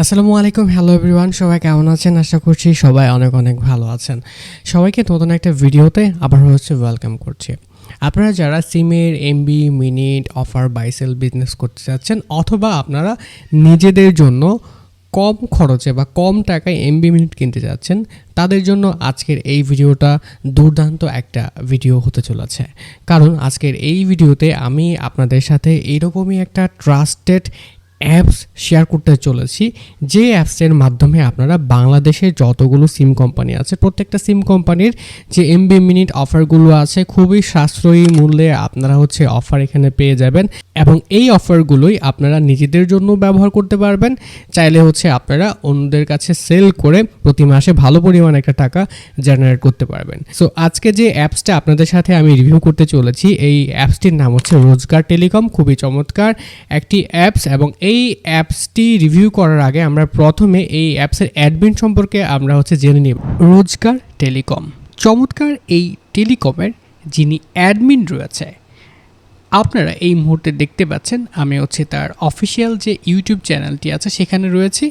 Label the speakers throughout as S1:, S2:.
S1: আসসালামু আলাইকুম, hello everyone, সবাই কেমন আছেন? আশা করছি সবাই অনেক অনেক ভালো আছেন। সবাইকে নতুন একটা ভিডিওতে আবার হচ্ছে ওয়েলকাম করছি। আপনারা যারা সিমের MB minute offer buy sell business করতে চাচ্ছেন, অথবা আপনারা নিজেদের জন্য কম খরচে বা কম টাকায় এমবি মিনিট কিনতে যাচ্ছেন তাদের জন্য আজকের এই ভিডিওটা দুর্দান্ত একটা ভিডিও হতে চলেছে। কারণ আজকের এই ভিডিওতে আমি আপনাদের সাথে এইরকমই একটা ট্রাস্টেড অ্যাপস শেয়ার করতে চলেছি, যে অ্যাপসের মাধ্যমে আপনারা বাংলাদেশের যতগুলো সিম কোম্পানি আছে, প্রত্যেকটা সিম কোম্পানির যে এমবি মিনিট অফারগুলো আছে, খুবই সাশ্রয়ী মূল্যে আপনারা হচ্ছে অফার এখানে পেয়ে যাবেন এবং এই অফারগুলোই আপনারা নিজেদের জন্য ব্যবহার করতে পারবেন। চাইলে হচ্ছে আপনারা অন্যদের কাছে সেল করে প্রতি মাসে ভালো পরিমাণ একটা টাকা জেনারেট করতে পারবেন। সো আজকে যে অ্যাপসটা আপনাদের সাথে আমি রিভিউ করতে চলেছি, এই অ্যাপসটির নাম হচ্ছে রোজগার টেলিকম। খুবই চমৎকার একটি অ্যাপস এবং এই অ্যাপসটি রিভিউ করার আগে আমরা প্রথমে এই অ্যাপসের অ্যাডমিন সম্পর্কে আমরা হচ্ছে জেনে নিব। রোজগার টেলিকম। চমৎকার এই টেলিকমের যিনি অ্যাডমিন রয়েছে, আপনারা এই মুহূর্তে দেখতে পাচ্ছেন, আমি হচ্ছে তার অফিসিয়াল যে ইউটিউব চ্যানেলটি আছে, সেখানে রয়েছি।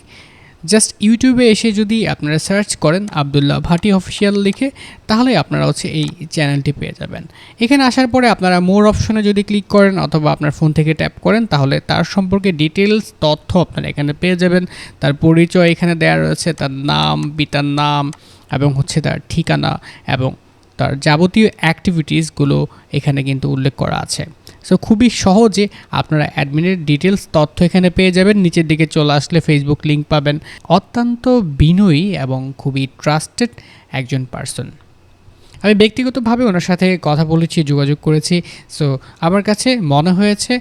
S1: জাস্ট ইউটিউবে এসে যদি আপনারা সার্চ করেন আবদুল্লাহ ভাটি অফিসিয়াল লিখে, তাহলে আপনারা হচ্ছে এই চ্যানেলটি পেয়ে যাবেন। এখানে আসার পরে আপনারা মোর অপশনে যদি ক্লিক করেন অথবা আপনার ফোন থেকে ট্যাপ করেন, তাহলে তার সম্পর্কে ডিটেলস তথ্য আপনারা এখানে পেয়ে যাবেন। তার পরিচয় এখানে দেওয়া রয়েছে, তার নাম, পিতার নাম এবং হচ্ছে তার ঠিকানা এবং তার যাবতীয় অ্যাক্টিভিটিসগুলো এখানে কিন্তু উল্লেখ করা আছে। সো খুবই সহজে আপনারা অ্যাডমিনের ডিটেলস তথ্য এখানে পেয়ে যাবেন। নিচের দিকে চলে আসলে ফেসবুক লিঙ্ক পাবেন। অত্যন্ত বিনয়ী এবং খুবই ট্রাস্টেড একজন পার্সন আমি ব্যক্তিগতভাবে ওনার সাথে কথা বলেছি, যোগাযোগ করেছি। সো আমার কাছে মনে হয়েছে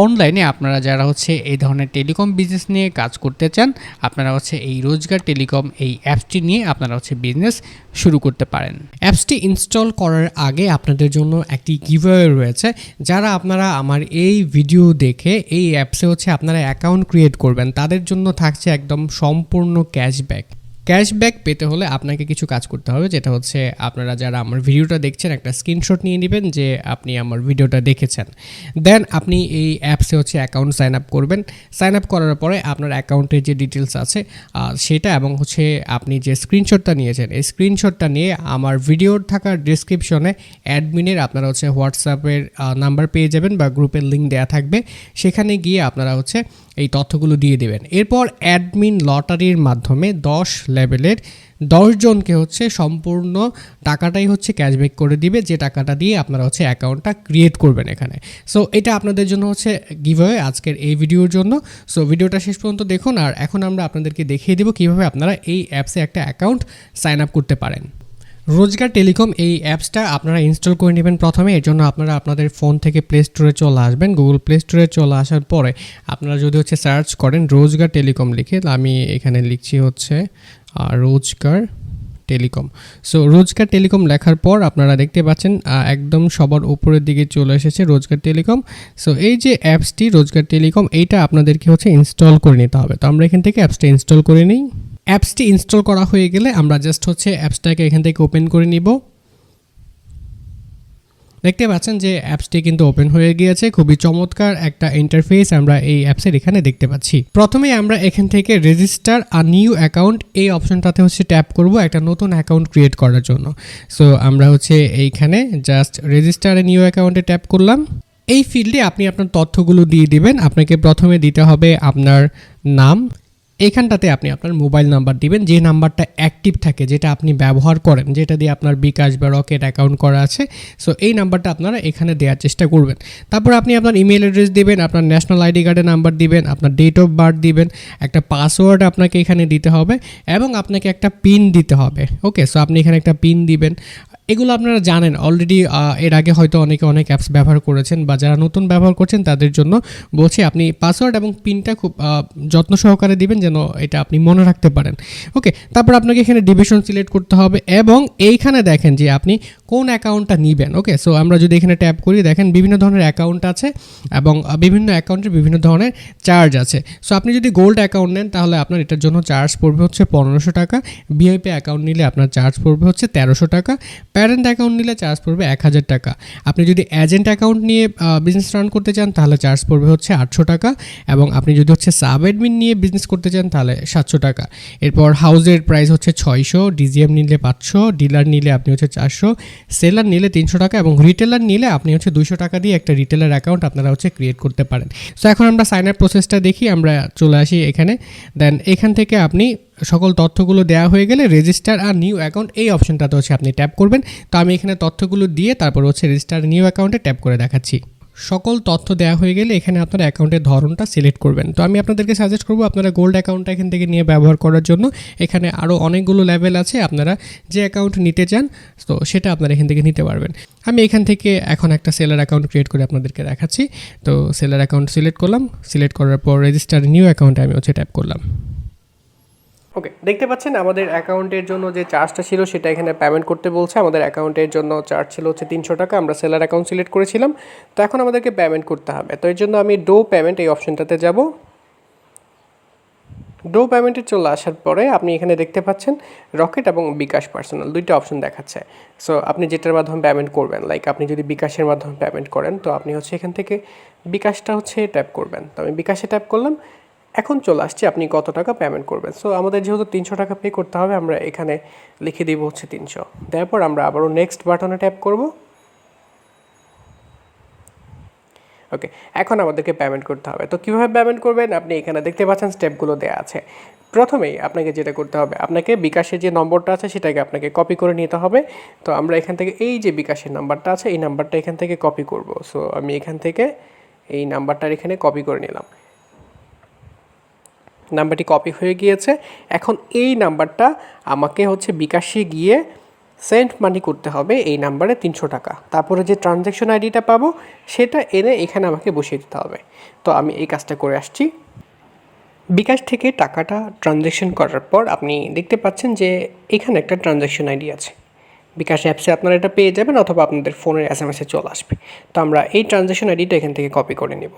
S1: অনলাইনে আপনারা যারা হচ্ছে এই ধরনের টেলিকম বিজনেস নিয়ে কাজ করতে চান, আপনারা হচ্ছে এই রোজগার টেলিকম এই অ্যাপসটি নিয়ে আপনারা হচ্ছে বিজনেস শুরু করতে পারেন। অ্যাপসটি ইনস্টল করার আগে আপনাদের জন্য একটি গিভওয়ে রয়েছে, যারা আপনারা আমার এই ভিডিও দেখে এই অ্যাপসে হচ্ছে আপনারা অ্যাকাউন্ট ক্রিয়েট করবেন, তাদের জন্য থাকছে একদম সম্পূর্ণ ক্যাশব্যাক ক্যাশব্যাক পেতে হলে আপনাকে কিছু কাজ করতে হবে। যেটা হচ্ছে আপনারা যারা আমার ভিডিওটা দেখছেন, একটা স্ক্রিনশট নিয়ে নেবেন যে আপনি আমার ভিডিওটা দেখেছেন। দেন আপনি এই অ্যাপসে হচ্ছে অ্যাকাউন্ট সাইন আপ করবেন। সাইন আপ করার পরে আপনার অ্যাকাউন্টের যে ডিটেলস আছে সেটা এবং হচ্ছে আপনি যে স্ক্রিনশটটা নিয়েছেন, এই স্ক্রিনশটটা নিয়ে আমার ভিডিওর থাকা ডিসক্রিপশনে অ্যাডমিনের আপনারা হচ্ছে হোয়াটসঅ্যাপের নাম্বার পেয়ে যাবেন বা গ্রুপের লিঙ্ক দেওয়া থাকবে। সেখানে গিয়ে আপনারা হচ্ছে এই তথ্যগুলো দিয়ে দেবেন। এরপর অ্যাডমিন লটারির মাধ্যমে দশ লেভেলের জনকে হচ্ছে সম্পূর্ণ টাকাটাই হচ্ছে ক্যাশব্যাক করে দিবে। যে টাকাটা দিয়ে আপনারা হচ্ছে অ্যাকাউন্টটা ক্রিয়েট করবেন এখানে। সো এটা আপনাদের জন্য হচ্ছে গিভওয়ে আজকের এই ভিডিওর জন্য। সো ভিডিওটা শেষ পর্যন্ত দেখুন। আর এখন আমরা আপনাদেরকে দেখিয়ে দেবো কীভাবে আপনারা এই অ্যাপসে একটা অ্যাকাউন্ট সাইন আপ করতে পারেন। রোজগার টেলিকম এই অ্যাপসটা আপনারা ইনস্টল করে নেবেন প্রথমে। এর জন্য আপনারা আপনাদের ফোন থেকে প্লে স্টোরে চলে আসবেন। গুগল প্লে স্টোরে চলে আসার পরে আপনারা যদি হচ্ছে সার্চ করেন রোজগার টেলিকম লিখে, আমি এখানে লিখছি হচ্ছে রোজগার টেলিকম। সো রোজগার টেলিকম লেখার পর আপনারা দেখতে পাচ্ছেন একদম সবার উপরের দিকে চলে এসেছে রোজগার টেলিকম। সো এই যে অ্যাপসটি রোজগার টেলিকম, এইটা আপনাদেরকে হচ্ছে ইনস্টল করে নিতে হবে। তো আমরা এখান থেকে অ্যাপসটা ইনস্টল করে নিই। অ্যাপসটি ইনস্টল করা হয়ে গেলে আমরা জাস্ট হচ্ছে অ্যাপসটাকে এখান থেকে ওপেন করে নিব। দেখতে পাচ্ছেন যে অ্যাপসটি কিন্তু ওপেন হয়ে গিয়েছে। খুবই চমৎকার একটা ইন্টারফেস আমরা এই অ্যাপসের এখানে দেখতে পাচ্ছি। প্রথমে আমরা এখান থেকে রেজিস্টার আর নিউ অ্যাকাউন্ট এই অপশনটাতে হচ্ছে ট্যাপ করব একটা নতুন অ্যাকাউন্ট ক্রিয়েট করার জন্য। সো আমরা হচ্ছে এইখানে জাস্ট রেজিস্টার নিউ অ্যাকাউন্টে ট্যাপ করলাম। এই ফিল্ডে আপনি আপনার তথ্যগুলো দিয়ে দিবেন। আপনাকে প্রথমে দিতে হবে আপনার নাম এখানটাতে আপনি আপনার মোবাইল নাম্বার দিবেন, যে নাম্বারটা অ্যাক্টিভ থাকে, যেটা আপনি ব্যবহার করেন, যেটা দিয়ে আপনার বিকাশ বা রকেট অ্যাকাউন্ট করা আছে সো এই নাম্বারটা আপনারা এখানে দেওয়ার চেষ্টা করবেন। তারপর আপনি আপনার ইমেল অ্যাড্রেস দিবেন, আপনার ন্যাশনাল আইডি কার্ডের নাম্বার দিবেন, আপনার ডেট অফ বার্থ দিবেন, একটা পাসওয়ার্ড আপনাকে এখানে দিতে হবে, এবং আপনাকে একটা পিন দিতে হবে ওকে সো আপনি এখানে একটা পিন দিবেন এগুলো আপনারা জানেন। অলরেডি এর আগে হয়তো অনেকে অনেক অ্যাপস ব্যবহার করেছেন বা যারা নতুন ব্যবহার করছেন তাদের জন্য বলছি, আপনি পাসওয়ার্ড এবং পিনটা খুব যত্ন সহকারে দিবেন যেন এটা আপনি মনে রাখতে পারেন। ওকে তারপর আপনাকে এখানে ডিভিশন সিলেক্ট করতে হবে এবং এইখানে দেখেন যে আপনি কোন অ্যাকাউন্টটা নেবেন। ওকে সো আমরা যদি এখানে ট্যাপ করি, দেখেন বিভিন্ন ধরনের অ্যাকাউন্ট আছে এবং বিভিন্ন অ্যাকাউন্টের বিভিন্ন ধরনের চার্জ আছে। সো আপনি যদি গোল্ড অ্যাকাউন্ট নেন, তাহলে আপনার এটার জন্য চার্জ পড়বে হচ্ছে পনেরোশো টাকা। ভিআইপি অ্যাকাউন্ট নিলে আপনার চার্জ পড়বে হচ্ছে তেরোশো টাকা। প্যারেন্ট অ্যাকাউন্ট নিলে চার্জ পড়বে এক হাজার টাকা। আপনি যদি এজেন্ট অ্যাকাউন্ট নিয়ে বিজনেস রান করতে চান, তাহলে চার্জ পড়বে হচ্ছে আটশো টাকা এবং আপনি যদি হচ্ছে সাব অ্যাডমিন নিয়ে বিজনেস করতে চান, তাহলে সাতশো টাকা। এরপর হাউজের প্রাইস হচ্ছে ছয়শো ডিজিএম নিলে পাঁচশো ডিলার নিলে আপনি হচ্ছে চারশো সেলার নিলে তিনশো টাকা এবং রিটেলার নিলে আপনি হচ্ছে দুশো টাকা দিয়ে একটা রিটেলার অ্যাকাউন্ট আপনারা হচ্ছে ক্রিয়েট করতে পারেন। সো এখন আমরা সাইন আপ প্রসেসটা দেখি, আমরা চলে আসি এখানে। দেন এখান থেকে আপনি সকল তথ্যগুলো দেওয়া হয়ে গেলে রেজিস্টার আর নিউ অ্যাকাউন্ট এই অপশনটাতে হচ্ছে আপনি ট্যাপ করবেন। তো আমি এখানে তথ্যগুলো দিয়ে তারপর হচ্ছে রেজিস্টার নিউ অ্যাকাউন্টে ট্যাপ করে দেখাচ্ছি। সকল তথ্য দেওয়া হয়ে গেলে এখানে আপনার অ্যাকাউন্টের ধরনটা সিলেক্ট করবেন। তো আমি আপনাদেরকে সাজেস্ট করব আপনারা গোল্ড অ্যাকাউন্টটা এখান থেকে নিয়ে ব্যবহার করার জন্য। এখানে আরও অনেকগুলো লেভেল আছে, আপনারা যে অ্যাকাউন্ট নিতে চান, তো সেটা আপনারা এখান থেকে নিতে পারবেন। আমি এখান থেকে এখন একটা সেলার অ্যাকাউন্ট ক্রিয়েট করে আপনাদেরকে দেখাচ্ছি। তো সেলার অ্যাকাউন্ট সিলেক্ট করলাম। সিলেক্ট করার পর রেজিস্টার নিউ অ্যাকাউন্টে আমি হচ্ছে ট্যাপ করলাম। ওকে দেখতে পাচ্ছেন আমাদের অ্যাকাউন্টের জন্য যে চার্জটা ছিল সেটা এখানে পেমেন্ট করতে বলছে। আমাদের অ্যাকাউন্টের জন্য চার্জ ছিল হচ্ছে তিনশো টাকা। আমরা সেলার অ্যাকাউন্ট সিলেক্ট করেছিলাম। তো এখন আমাদেরকে পেমেন্ট করতে হবে। তো এর জন্য আমি ডো পেমেন্ট এই অপশনটাতে যাব। ডো পেমেন্টে চলে আসার পরে আপনি এখানে দেখতে পাচ্ছেন রকেট এবং বিকাশ পার্সোনাল দুইটা অপশন দেখাচ্ছে। সো আপনি যেটার মাধ্যমে পেমেন্ট করবেন লাইক আপনি যদি বিকাশের মাধ্যমে পেমেন্ট করেন, তো আপনি হচ্ছে এখান থেকে বিকাশটা হচ্ছে ট্যাপ করবেন। তো আমি বিকাশে ট্যাপ করলাম। এখন চলে আসছে, আপনি কত টাকা পেমেন্ট করবেন? সো আমাদের যেহেতু তিনশো টাকা পে করতে হবে, আমরা এখানে লিখে দিব হচ্ছে তিনশো। তারপর আমরা আবারও নেক্সট বাটনে ট্যাপ করব। ওকে এখন আমাদেরকে পেমেন্ট করতে হবে। তো কীভাবে পেমেন্ট করবেন? আপনি এখানে দেখতে পাচ্ছেন স্টেপগুলো দেওয়া আছে। প্রথমেই আপনাকে যেটা করতে হবে, আপনাকে বিকাশের যে নম্বরটা আছে, সেটাকে আপনাকে কপি করে নিতে হবে। তো আমরা এখান থেকে এই যে বিকাশের নাম্বারটা আছে, এই নাম্বারটা এখান থেকে কপি করব। সো আমি এখান থেকে এই নাম্বারটার এখানে কপি করে নিলাম। নাম্বারটি কপি হয়ে গিয়েছে। এখন এই নাম্বারটা আমাকে হচ্ছে বিকাশে গিয়ে সেন্ড মানি করতে হবে এই নাম্বারে তিনশো টাকা। তারপরে যে ট্রানজ্যাকশন আইডিটা পাবো, সেটা এনে এখানে আমাকে বসিয়ে দিতে হবে। তো আমি এই কাজটা করে আসছি। বিকাশ থেকে টাকাটা ট্রানজ্যাকশন করার পর আপনি দেখতে পাচ্ছেন যে এখানে একটা ট্রানজ্যাকশন আইডি আছে। বিকাশ অ্যাপসে আপনারা এটা পেয়ে যাবেন অথবা আপনাদের ফোনের এস এম এসে চলে আসবে। তো আমরা এই ট্রানজ্যাকশন আইডিটা এখান থেকে কপি করে নেব।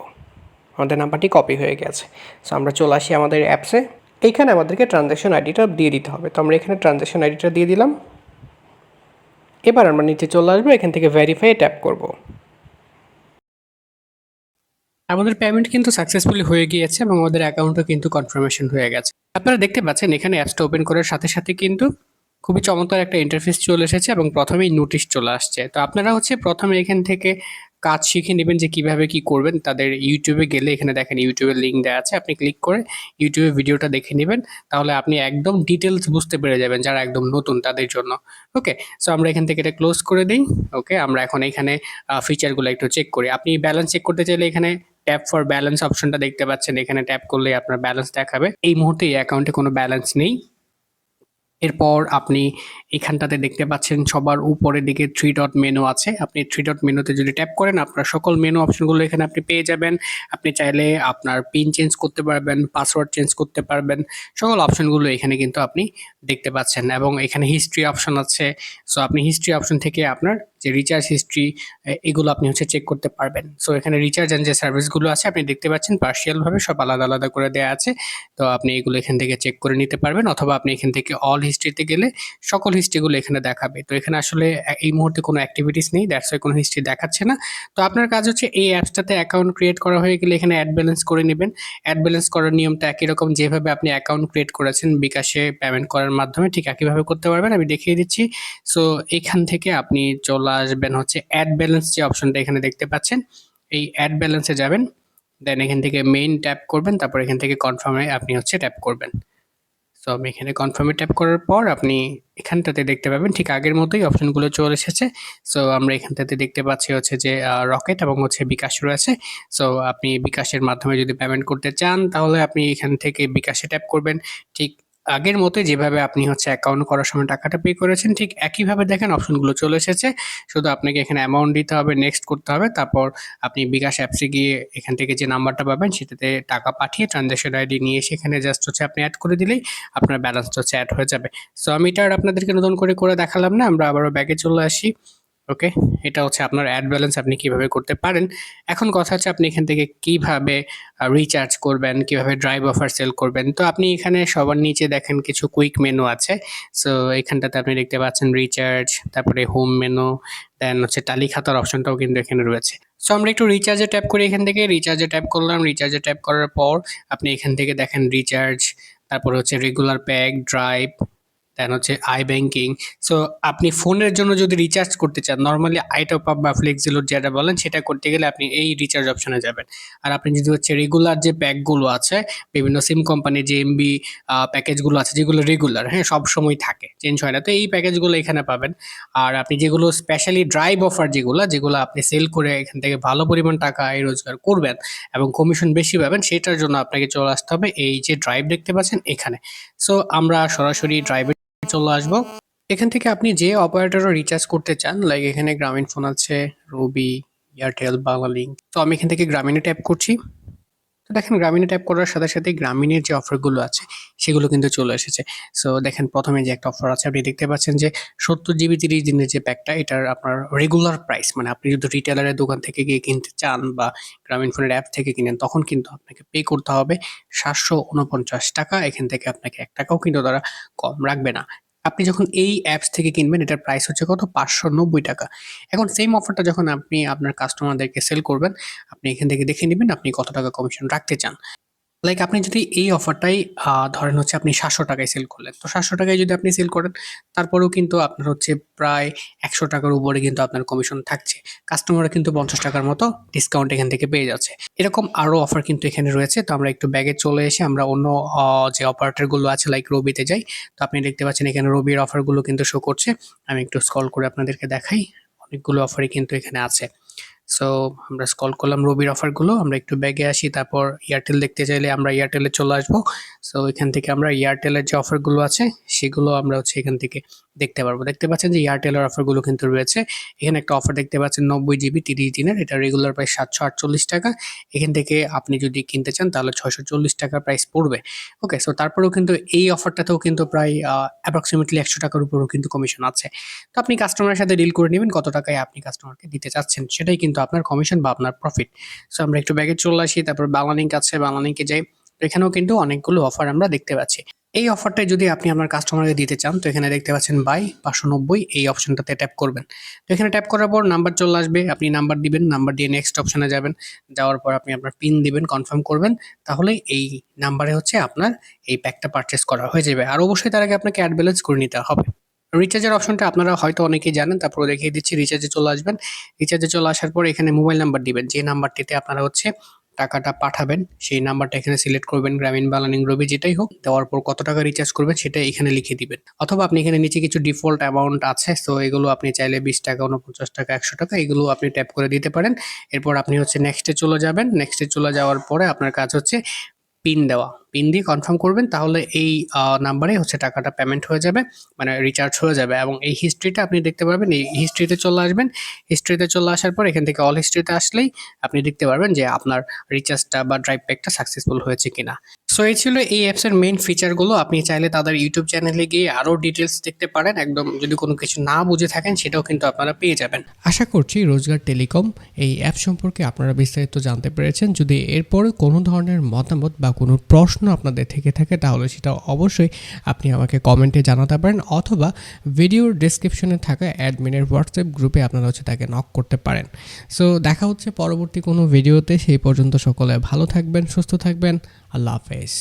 S1: আমাদের নাম্বারটি কপি হয়ে গেছে। সো আমরা চলে আসি আমাদের অ্যাপসে এইখানে আমাদেরকে ট্রানজ্যাকশন আইডিটা দিয়ে দিতে হবে। তো আমরা এখানে ট্রানজ্যাকশন আইডিটা দিয়ে দিলাম। এবার আমরা নিচে চলে আসব, এখান থেকে ভেরিফাই ট্যাপ করব। আমাদের পেমেন্ট কিন্তু সাকসেসফুলি হয়ে গিয়েছে এবং আমাদের অ্যাকাউন্টও কিন্তু কনফার্মেশন হয়ে গেছে। আপনারা দেখতে পাচ্ছেন, এখানে অ্যাপসটা ওপেন করার সাথে সাথে কিন্তু খুবই চমৎকার একটা ইন্টারফেস চলে এসেছে এবং প্রথমেই নোটিশ চলে আসছে। তো আপনারা হচ্ছে প্রথমে এখান থেকে কাজ শিখে নেবেন যে কীভাবে কি করবেন, তাদের ইউটিউবে গেলে এখানে দেখেন ইউটিউবের লিঙ্ক দেওয়া আছে, আপনি ক্লিক করে ইউটিউবে ভিডিওটা দেখে নেবেন, তাহলে আপনি একদম ডিটেলস বুঝতে পেরে যাবেন যারা একদম নতুন তাদের জন্য ওকে সো আমরা এখান থেকে এটা ক্লোজ করে দিই ওকে আমরা এখন এখানে ফিচারগুলো একটু চেক করি। আপনি ব্যালেন্স চেক করতে চাইলে এখানে ট্যাপ ফর ব্যালেন্স অপশনটা দেখতে পাচ্ছেন, এখানে ট্যাপ করলে আপনার ব্যালেন্স দেখাবে। এই মুহূর্তে এই অ্যাকাউন্টে কোনো ব্যালেন্স নেই। এরপর আপনি এখানটাতে দেখতে পাচ্ছেন সবার উপরের দিকে থ্রি ডট মেনু আছে। আপনি থ্রি ডট মেনুতে যদি ট্যাপ করেন, আপনার সকল মেনু অপশনগুলো এখানে আপনি পেয়ে যাবেন। আপনি চাইলে আপনার পিন চেঞ্জ করতে পারবেন পাসওয়ার্ড চেঞ্জ করতে পারবেন। সকল অপশনগুলো এখানে কিন্তু আপনি দেখতে পাচ্ছেন এবং এখানে হিস্ট্রি অপশন আছে। সো আপনি হিস্ট্রি অপশন থেকে আপনার যে রিচার্জ হিস্ট্রি এগুলো আপনি হচ্ছে চেক করতে পারবেন। সো এখানে রিচার্জ অ্যান্ড যে সার্ভিসগুলো আছে, আপনি দেখতে পাচ্ছেন পার্শিয়ালভাবে সব আলাদা আলাদা করে দেওয়া আছে। তো, আপনি এগুলো এখান থেকে চেক করে নিতে পারবেন অথবা আপনি এখান থেকে অল হিস্ট্রিতে গেলে সকল হিস্ট্রিগুলো এখানে দেখাবে। তো এখানে আসলে এই মুহূর্তে কোনো অ্যাক্টিভিটিস নেই দ্যাটস ওয়াই কোনো হিস্ট্রি দেখাচ্ছে না। তো আপনার কাজ হচ্ছে এই অ্যাপসটাতে অ্যাকাউন্ট ক্রিয়েট করা হয়ে গেলে এখানে অ্যাড ব্যালেন্স করে নেবেন। অ্যাড ব্যালেন্স করার নিয়মটা একই রকম যেভাবে আপনি অ্যাকাউন্ট ক্রিয়েট করেছেন বিকাশে পেমেন্ট করার মাধ্যমে, ঠিক একইভাবে করতে পারবেন। আমি দেখিয়ে দিচ্ছি। সো এখান থেকে আপনি চলে আসবেন হচ্ছে অ্যাড ব্যালেন্স যে অপশনটা এখানে দেখতে পাচ্ছেন, এই অ্যাড ব্যালেন্সে যাবেন। দেন এখান থেকে মেইন ট্যাপ করবেন, তারপর এখান থেকে কনফার্মে আপনি হচ্ছে ট্যাপ করবেন। সো আমি এখানে কনফার্মে ট্যাপ করার পর আপনি এখানটাতে দেখতে পাবেন, ঠিক আগের মতোই অপশনগুলো চলে এসেছে। সো আমরা এখানটাতে দেখতে পাচ্ছি হচ্ছে যে রকেট এবং হচ্ছে বিকাশ রয়েছে। সো আপনি বিকাশের মাধ্যমে যদি পেমেন্ট করতে চান, তাহলে আপনি এখান থেকে বিকাশে ট্যাপ করবেন। ঠিক আগের মতোই যেভাবে আপনি হচ্ছে অ্যাকাউন্ট করার সময় টাকাটা পে করেছেন, ঠিক একইভাবে দেখেন অপশনগুলো চলে এসেছে। শুধু আপনাকে এখানে অ্যামাউন্ট দিতে হবে নেক্সট করতে হবে, তারপর আপনি বিকাশ অ্যাপসে গিয়ে এখান থেকে যে নাম্বারটা পাবেন, সেটাতে টাকা পাঠিয়ে ট্রানজ্যাকশন আইডি নিয়ে এসে এখানে জাস্ট হচ্ছে আপনি অ্যাড করে দিলেই আপনার ব্যালেন্সটা হচ্ছে অ্যাড হয়ে যাবে। সো আমি এটা আপনাদেরকে নতুন করে করে দেখালাম না, আমরা আবারও ব্যাগে চলে আসি। ওকে এটা হচ্ছে আপনার অ্যাড ব্যালেন্স আপনি কীভাবে করতে পারেন। এখন কথা হচ্ছে আপনি এখান থেকে কীভাবে রিচার্জ করবেন, কীভাবে ড্রাইভ অফার সেল করবেন। তো আপনি এখানে সবার নিচে দেখেন কিছু কুইক মেনু আছে। সো এখানটাতে আপনি দেখতে পাচ্ছেন রিচার্জ তারপরে হোম মেনু দেন হচ্ছে টালি খাতার অপশনটাও কিন্তু এখানে রয়েছে। সো আমরা একটু রিচার্জে ট্যাপ করি এখান থেকে। রিচার্জে ট্যাপ করলাম। রিচার্জে ট্যাপ করার পর আপনি এখান থেকে দেখেন রিচার্জ তারপর হচ্ছে রেগুলার প্যাক ড্রাইভ দেন হচ্ছে আই ব্যাংকিং সো আপনি ফোনের জন্য যদি রিচার্জ করতে চান নর্মালি আই টপ আপ বা ফ্লেক্সিলোড যেটা বলেন, সেটা করতে গেলে আপনি এই রিচার্জ অপশনে যাবেন। আর আপনি যদি হচ্ছে রেগুলার যে প্যাকগুলো আছে, বিভিন্ন সিম কোম্পানির যে এমবি প্যাকেজগুলো আছে, যেগুলো রেগুলার হ্যাঁ সব সময় থাকে চেঞ্জ হয় না। তো এই প্যাকেজগুলো এখানে পাবেন। আর আপনি যেগুলো স্পেশালি ড্রাইভ অফার যেগুলো যেগুলো আপনি সেল করে এখান থেকে ভালো পরিমাণ টাকা আয় রোজগার করবেন এবং কমিশন বেশি পাবেন, সেটার জন্য আপনাকে চলে আসতে হবে এই যে ড্রাইভ দেখতে পাচ্ছেন এখানে। সো আমরা সরাসরি ড্রাইভে চলে আসব। এখান থেকে আপনি যে অপারেটরও রিচার্জ করতে চান লাইক এখানে গ্রামীণ ফোন আছে রবি এয়ারটেল বাংলালিঙ্ক তো আমি এখান থেকে গ্রামীণে ট্যাপ করছি। তো দেখেন গ্রামীণে ট্যাপ করার সাথে সাথে গ্রামীণের যে অফারগুলো আছে সেগুলো কিন্তু চলে এসেছে। সো দেখেন প্রথমে যে একটা অফার আছে, আপনি দেখতে পাচ্ছেন যে সত্তর জিবি তিরিশ দিনের যে প্যাকটা এটার আপনার রেগুলার প্রাইস মানে আপনি যদি রিটেলারের দোকান থেকে গিয়ে কিনতে চান বা গ্রামীণ ফোনের অ্যাপ থেকে কিনেন, তখন কিন্তু আপনাকে পে করতে হবে সাতশো উনপঞ্চাশ টাকা। এখান থেকে আপনাকে এক টাকাও কিন্তু তারা কম রাখবে না। আপনি যখন এই অ্যাপস থেকে কিনবেন, এটার প্রাইস হচ্ছে কত? পাঁচশো নব্বই টাকা। এখন সেম অফারটা যখন আপনি আপনার কাস্টমারদেরকে সেল করবেন, আপনি এখান থেকে দেখে নেবেন আপনি কত টাকা কমিশন রাখতে চান। লাইক আপনি যদি এই অফারটাই ধরেন হচ্ছে আপনি সাতশো টাকায় সেল করলেন। তো সাতশো টাকায় যদি আপনি সেল করেন, তারপরেও কিন্তু আপনার হচ্ছে প্রায় একশো টাকার উপরে কিন্তু আপনার কমিশন থাকছে। কাস্টমাররা কিন্তু পঞ্চাশ টাকার মতো ডিসকাউন্ট এখান থেকে পেয়ে যাচ্ছে। এরকম আরও অফার কিন্তু এখানে রয়েছে। তো আমরা একটু ব্যাগে চলে এসে আমরা অন্য যে অপারেটরগুলো আছে লাইক রবিতে যাই, তো আপনি দেখতে পাচ্ছেন এখানে রবির অফারগুলো কিন্তু শো করছে। আমি একটু স্ক্রল করে আপনাদেরকে দেখাই। অনেকগুলো অফারই কিন্তু এখানে আছে। সো আমরা স্কল করলাম রবির অফারগুলো আমরা একটু ব্যাগে আসি, তারপর এয়ারটেল দেখতে চাইলে আমরা এয়ারটেলে চলে আসব। সো এখান থেকে আমরা এয়ারটেলের যে অফারগুলো আছে, সেগুলো আমরা হচ্ছে এখান থেকে দেখতে পারব। দেখতে পাচ্ছেন যে এয়ারটেলের অফারগুলো কিন্তু রয়েছে। এখানে একটা অফার দেখতে পাচ্ছেন, নব্বই জিবি তিরিশ দিনের। এটা রেগুলার প্রাইস সাতশো আটচল্লিশ টাকা। এখান থেকে আপনি যদি কিনতে চান, তাহলে ছয়শো চল্লিশ টাকার প্রাইস পড়বে। ওকে সো তারপরেও কিন্তু এই অফারটাতেও কিন্তু প্রায় অ্যাপ্রক্সিমেটলি একশো টাকার উপরেও কিন্তু কমিশন আছে। তো আপনি কাস্টমারের সাথে ডিল করে নেবেন, কত টাকায় আপনি কাস্টমারকে দিতে চাচ্ছেন, সেটাই কিন্তু আপনার কমিশন বা আপনার প্রফিট সো আমরা একটু ব্যাগে চলে আসি, তারপর বাংলালিঙ্ক আছে বাংলালিঙ্কে যাই। এখানেও কিন্তু অনেকগুলো অফার আমরা দেখতে পাচ্ছি। এই অফারটাই যদি আপনি আপনার কাস্টমারকে দিতে চান, তো এখানে দেখতে পাচ্ছেন বাই পাঁচশো নব্বই এই অপশনটাতে ট্যাপ করবেন। তো এখানে ট্যাপ করার পর নাম্বার চলে আসবে, আপনি নাম্বার দিবেন নাম্বার দিয়ে নেক্সট অপশানে যাবেন। যাওয়ার পর আপনি আপনার পিন দিবেন কনফার্ম করবেন, তাহলে এই নাম্বারে হচ্ছে আপনার এই প্যাকটা পারচেস করা হয়ে যাবে। আর অবশ্যই তার আগে আপনাকে অ্যাড ব্যালেন্স করে নিতে হবে। রিচার্জের অপশনটা আপনারা হয়তো অনেকেই জানেন, তারপরে দেখিয়ে দিচ্ছি রিচার্জে চলে আসবেন। রিচার্জে চলে আসার পর এখানে মোবাইল নাম্বার দিবেন, যে নাম্বারটিতে আপনারা হচ্ছে টাকাটা পাঠাবেন, সেই নাম্বারটা এখানে সিলেক্ট করবেন, গ্রামীণ বালানিং রবি যেটাই হোক, দেওয়ার পর কত টাকা রিচার্জ করবেন সেটা এখানে লিখে দিবেন। অথবা আপনি এখানে নিচে কিছু ডিফল্ট অ্যামাউন্ট আছে তো এগুলো আপনি চাইলে বিশ টাকা, উনপঞ্চাশ টাকা, একশো টাকা এগুলো আপনি ট্যাপ করে দিতে পারেন। এরপর আপনি হচ্ছে নেক্সটে চলে যাবেন। নেক্সটে চলে যাওয়ার পরে আপনার কাজ হচ্ছে পিন দেওয়া। পিন দিয়ে কনফার্ম করবেন, তাহলে এই নাম্বারে হচ্ছে টাকাটা পেমেন্ট হয়ে যাবে মানে রিচার্জ হয়ে যাবে এবং এই হিস্ট্রিটা আপনি দেখতে পারবেন, এই হিস্ট্রিতে চলে আসবেন হিস্ট্রিতে চলে আসার পর এখান থেকে অল হিস্ট্রিতে আসলেই আপনি দেখতে পারবেন যে আপনার রিচার্জটা বা ড্রাইভ প্যাকটা সাকসেসফুল হয়েছে কিনা। সো এই ছিল এই অ্যাপসের মেইন ফিচারগুলো আপনি চাইলে তাদের ইউটিউব চ্যানেলে গিয়ে আরও ডিটেলস দেখতে পারেন, একদম যদি কোনো কিছু না বুঝে থাকেন, সেটাও কিন্তু আপনারা পেয়ে যাবেন। আশা করছি রোজগার টেলিকম এই অ্যাপ সম্পর্কে আপনারা বিস্তারিত জানতে পেরেছেন, যদি এরপরে কোনো ধরনের মতামত বা কোনো প্রশ্ন আপনাদের থেকে থাকে, তাহলে সেটা অবশ্যই আপনি আমাকে কমেন্টে জানাতে পারেন অথবা ভিডিওর ডিসক্রিপশনে থাকা অ্যাডমিনের হোয়াটসঅ্যাপ গ্রুপে আপনারা হচ্ছে তাকে নক করতে পারেন। সো দেখা হচ্ছে পরবর্তী কোনো ভিডিওতে সেই পর্যন্ত সকলে ভালো থাকবেন, সুস্থ থাকবেন, আল্লাহ হাফেজ।